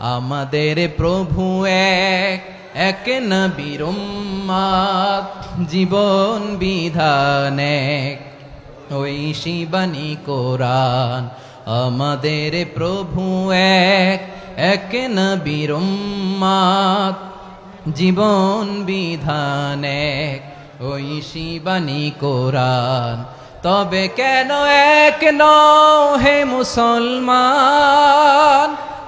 আমাদের প্রভু এক এক নবীর উম্মাদ, জীবন বিধান এক। ওই শিবানী কোরআন আমাদের প্রভু এক এক নবীর উম্মাদ, জীবন বিধান এক। ওই শিবানী কোরআন তবে কেন এক নও হে মুসলমান?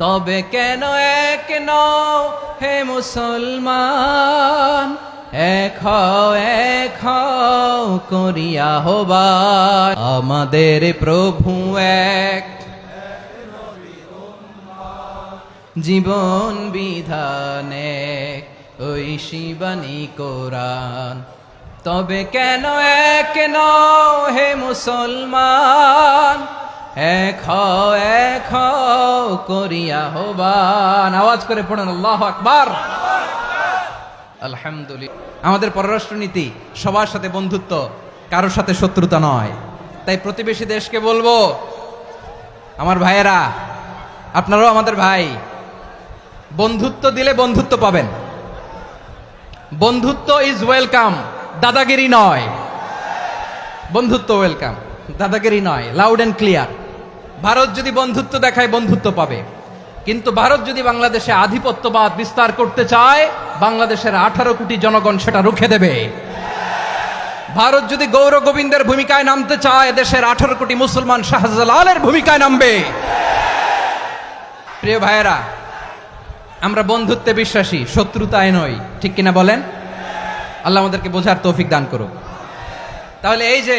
তবে কেন এক নও হে মুসলমান? এক এক করিয়া হবার। আমাদের প্রভু এক। জীবন বিধানে ওই শিবানী কোরআন। তবে কেন এক নও হে মুসলমান? এক এক করিয়া হবান আওয়াজ করে পড়েন, আল্লাহ আকবার। আলহামদুলিল্লাহ। আমাদের পররাষ্ট্রনীতি সবার সাথে বন্ধুত্ব, কারোর সাথে শত্রুতা নয়। তাই প্রতিবেশী দেশকে বলব, আমার ভাইয়েরা, আপনারাও আমাদের ভাই, বন্ধুত্ব দিলে বন্ধুত্ব পাবেন। বন্ধুত্ব ইজ ওয়েলকাম দাদাগিরি নয়। বন্ধুত্ব ওয়েলকাম দাদাগিরি নয় লাউড অ্যান্ড ক্লিয়ার ভারত যদি বন্ধুত্ব দেখায়, বন্ধুত্ব পাবে। কিন্তু ভারত যদি বাংলাদেশে আধিপত্যবাদ বিস্তার করতে চায়, বাংলাদেশের আঠারো কোটি জনগণ সেটা রুখে দেবে। ভারত যদি গৌর গোবিন্দের ভূমিকায় নামতে চায়, দেশের আঠারো কোটি মুসলমান শাহজালালের ভূমিকায় নামবে। প্রিয় ভাইয়েরা, আমরা বন্ধুত্বে বিশ্বাসী, শত্রুতায় নই, ঠিক কিনা বলেন? আল্লাহ আমাদেরকে বোঝার তৌফিক দান করুক। তাহলে এই যে